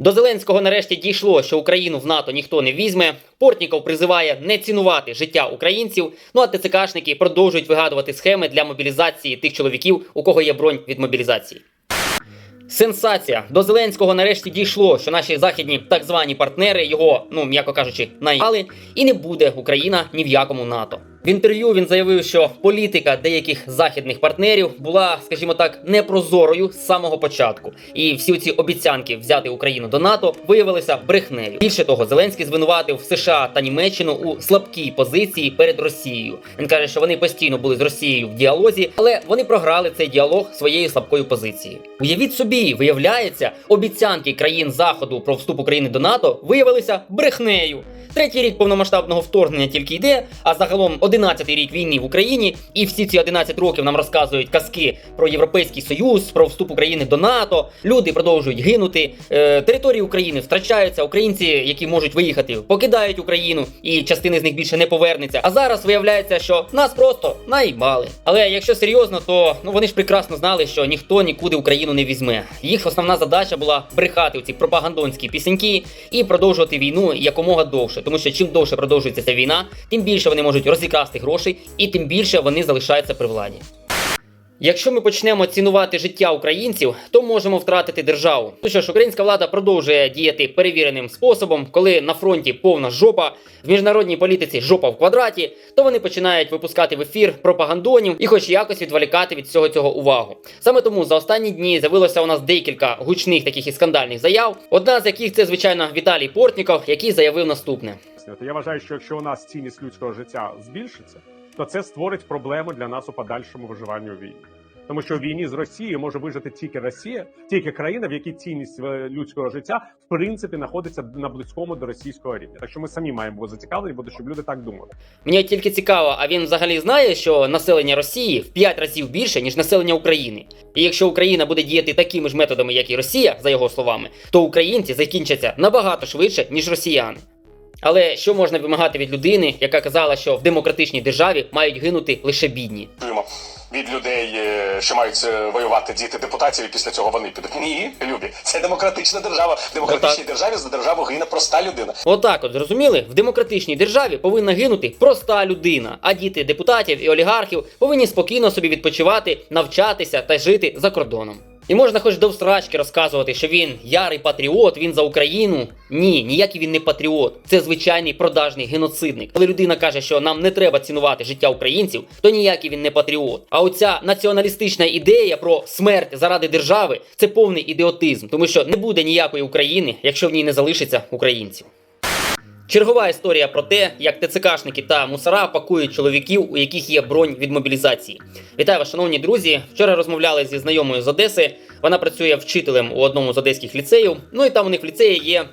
До Зеленського нарешті дійшло, що Україну в НАТО ніхто не візьме. Портніков призиває не цінувати життя українців. Ну а ТЦКшники продовжують вигадувати схеми для мобілізації тих чоловіків, у кого є бронь від мобілізації. Сенсація до Зеленського нарешті дійшло, що наші західні так звані партнери його, ну м'яко кажучи, наїбали, і не буде Україна ні в якому НАТО. В інтерв'ю він заявив, що політика деяких західних партнерів була, скажімо так, непрозорою з самого початку, і всі ці обіцянки взяти Україну до НАТО виявилися брехнею. Більше того, Зеленський звинуватив США та Німеччину у слабкій позиції перед Росією. Він каже, що вони постійно були з Росією в діалозі, але вони програли цей діалог своєю слабкою позицією. Уявіть собі, виявляється, обіцянки країн Заходу про вступ України до НАТО виявилися брехнею. Третій рік повномасштабного вторгнення тільки йде, а загалом 11-й рік війни в Україні, і всі ці 11 років нам розказують казки про Європейський Союз, про вступ України до НАТО. Люди продовжують гинути. Е, території України втрачаються. Українці, які можуть виїхати, покидають Україну, і частини з них більше не повернеться. А зараз виявляється, що нас просто наїбали. Але якщо серйозно, то ну вони ж прекрасно знали, що ніхто нікуди Україну не візьме. Їх основна задача була брехати у ці пропагандонські пісеньки і продовжувати війну якомога довше. Тому що чим довше продовжується ця війна, тим більше вони можуть розікрасти грошей, і тим більше вони залишаються при владі. Якщо ми почнемо цінувати життя українців, то можемо втратити державу. Ну що ж, українська влада продовжує діяти перевіреним способом, коли на фронті повна жопа, в міжнародній політиці жопа в квадраті, то вони починають випускати в ефір пропагандонів і хоч якось відволікати від всього цього увагу. Саме тому за останні дні з'явилося у нас декілька гучних таких і скандальних заяв. Одна з яких це звичайно Віталій Портніков, який заявив наступне. Пояснювати. Я вважаю, що якщо у нас цінність людського життя збільшиться, то це створить проблеми для нас у подальшому виживанні у війні. Тому що в війні з Росією може вижити тільки Росія, тільки країна, в якій цінність е, людського життя в принципі знаходиться на близькому до російського рівня. Так що ми самі маємо бути зацікавлені, бути, щоб люди так думали. Мені тільки цікаво, а він взагалі знає, що населення Росії в 5 разів більше, ніж населення України. І якщо Україна буде діяти такими ж методами, як і Росія, за його словами, то українці закінчаться набагато швидше, ніж росіяни. Але що можна вимагати від людини, яка казала, що в демократичній державі мають гинути лише бідні? чуємо від людей, е, що мають е, воювати діти депутатів, і після цього вони підуть. Ні, любі, це демократична держава. В демократичній державі за державу гине проста людина. Отак, от зрозуміли, в демократичній державі повинна гинути проста людина, а діти депутатів і олігархів повинні спокійно собі відпочивати, навчатися та жити за кордоном. І можна хоч до всрачки розказувати, що він ярий патріот, він за Україну. Ні, ніякий він не патріот. Це звичайний продажний геноцидник. Коли людина каже, що нам не треба цінувати життя українців, то ніякий він не патріот. А оця націоналістична ідея про смерть заради держави це повний ідіотизм, тому що не буде ніякої України, якщо в ній не залишиться українців. Чергова історія про те, як ТЦКшники та мусора пакують чоловіків, у яких є бронь від мобілізації. Вітаю вас, шановні друзі. Вчора розмовляли зі знайомою з Одеси. Вона працює вчителем у одному з одеських ліцеїв. Ну і там у них в ліцеї є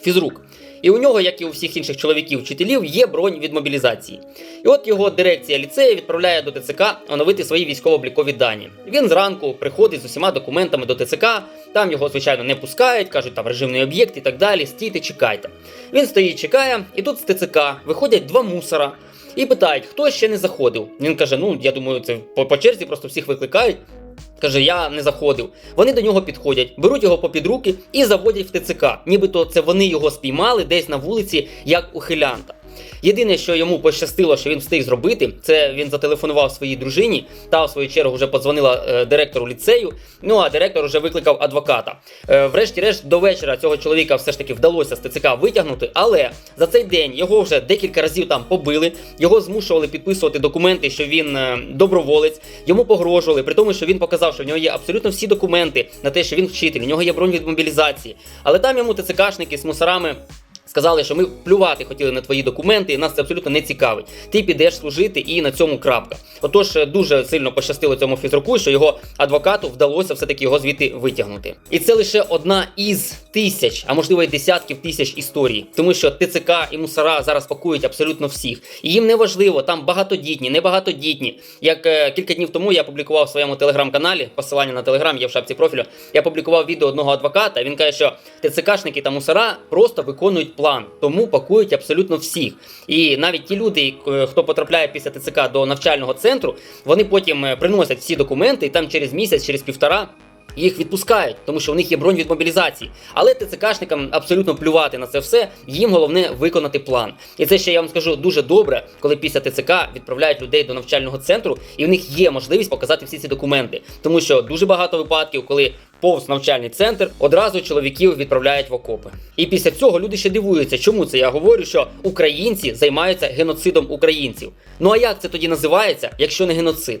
фізрук. І у нього, як і у всіх інших чоловіків-вчителів, є бронь від мобілізації. І от його дирекція ліцею відправляє до ТЦК оновити свої військово-облікові дані. Він зранку приходить з усіма документами до ТЦК, там його, звичайно, не пускають, кажуть, там режимний об'єкт і так далі. Стійте, чекайте. Він стоїть, чекає, і тут з ТЦК виходять два мусора. І питають, хто ще не заходив. Він каже: Ну, я думаю, це по, по черзі просто всіх викликають. Каже, я не заходив. Вони до нього підходять, беруть його попід руки і заводять в ТЦК. Нібито це вони його спіймали десь на вулиці як ухилянта. Єдине, що йому пощастило, що він встиг зробити, це він зателефонував своїй дружині та в свою чергу вже подзвонила е, директору ліцею. Ну а директор вже викликав адвоката. Е, врешті-решт, до вечора цього чоловіка все ж таки вдалося з ТЦК витягнути, але за цей день його вже декілька разів там побили, його змушували підписувати документи, що він е, доброволець, йому погрожували, при тому, що він показав, що в нього є абсолютно всі документи на те, що він вчитель, у нього є бронь від мобілізації. Але там йому ТЦКшники з мусорами Сказали, що ми плювати хотіли на твої документи, і нас це абсолютно не цікавить. Ти підеш служити і на цьому крапка. Отож, е, дуже сильно пощастило цьому фізруку, що його адвокату вдалося все-таки його звідти витягнути. І це лише одна із тисяч, а можливо й десятків тисяч історій, тому що ТЦК і мусора зараз пакують абсолютно всіх. І їм не важливо, там багатодітні, небагатодітні. Як е, кілька днів тому я публікував в своєму телеграм-каналі, посилання на телеграм є в шапці профілю. Я публікував відео одного адвоката. Він каже, що ТЦКшники та мусора просто виконують план, тому пакують абсолютно всіх. І навіть ті люди, е, хто потрапляє після ТЦК до навчального центру, вони потім е, приносять всі документи, і там через місяць, через півтора. Їх відпускають, тому що у них є бронь від мобілізації. Але ТЦКшникам абсолютно плювати на це все. Їм головне виконати план. І це ще я вам скажу дуже добре, коли після ТЦК відправляють людей до навчального центру, і в них є можливість показати всі ці документи, тому що дуже багато випадків, коли повз навчальний центр одразу чоловіків відправляють в окопи. І після цього люди ще дивуються, чому це я говорю, що українці займаються геноцидом українців. Ну а як це тоді називається, якщо не геноцид?